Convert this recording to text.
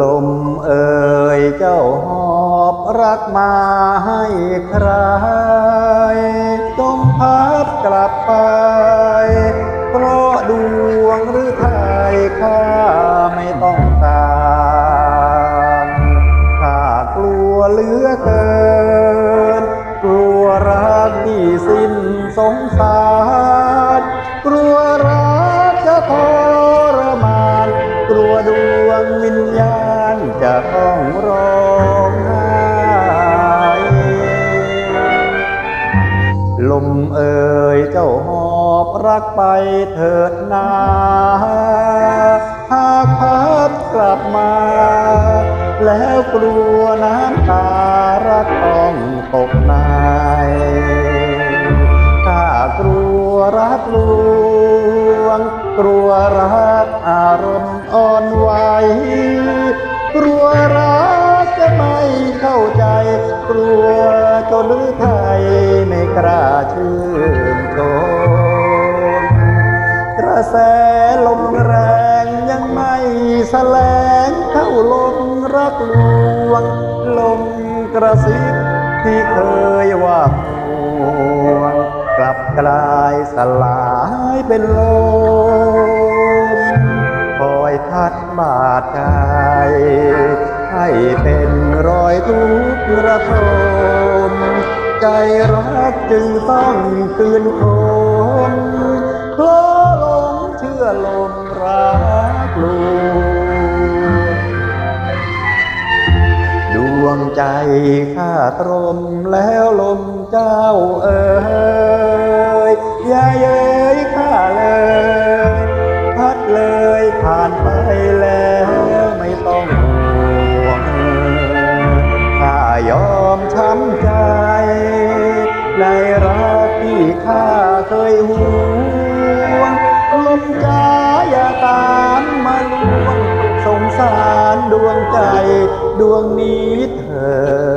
ลมเอ่ยเจ้าหอบรักมาให้ใครจงพัดกลับไป เพราะดวงหรือไทยข้าไม่ต้องการข้ากลัวเหลือเกิน กลัวรักที่สิ้นสงสาร วิญญาณจะต้องร้องไห้ลมเอ่ยเจ้าหอบรักไปเถิดนาหากพัดกลับมา แล้วกลัวน้ำตารักต้อง กลัวรักอารมณ์อ่อนไหวกลัวรักจะไม่เข้าใจ กลัวจนหรือไทยไม่กล้าชื่นชมกระแสลมแรงยังไม่แสลงเข้าลมรักลวง ลมกระซิบที่เคยว่าห่วง กลับกลายสลายเป็นลมคอยพัดบาดใจให้เป็นรอยทุกข์ระทมใจรักจึงต้องคืนคมเพราะลงเชื่อลมรักลวงดวงใจข้าตรมแล้วลมเจ้าเอ๋ ข้าเคยหวงลมจ้าอย่าตามมาลวงสงสารดวงใจดวงนี้เธอ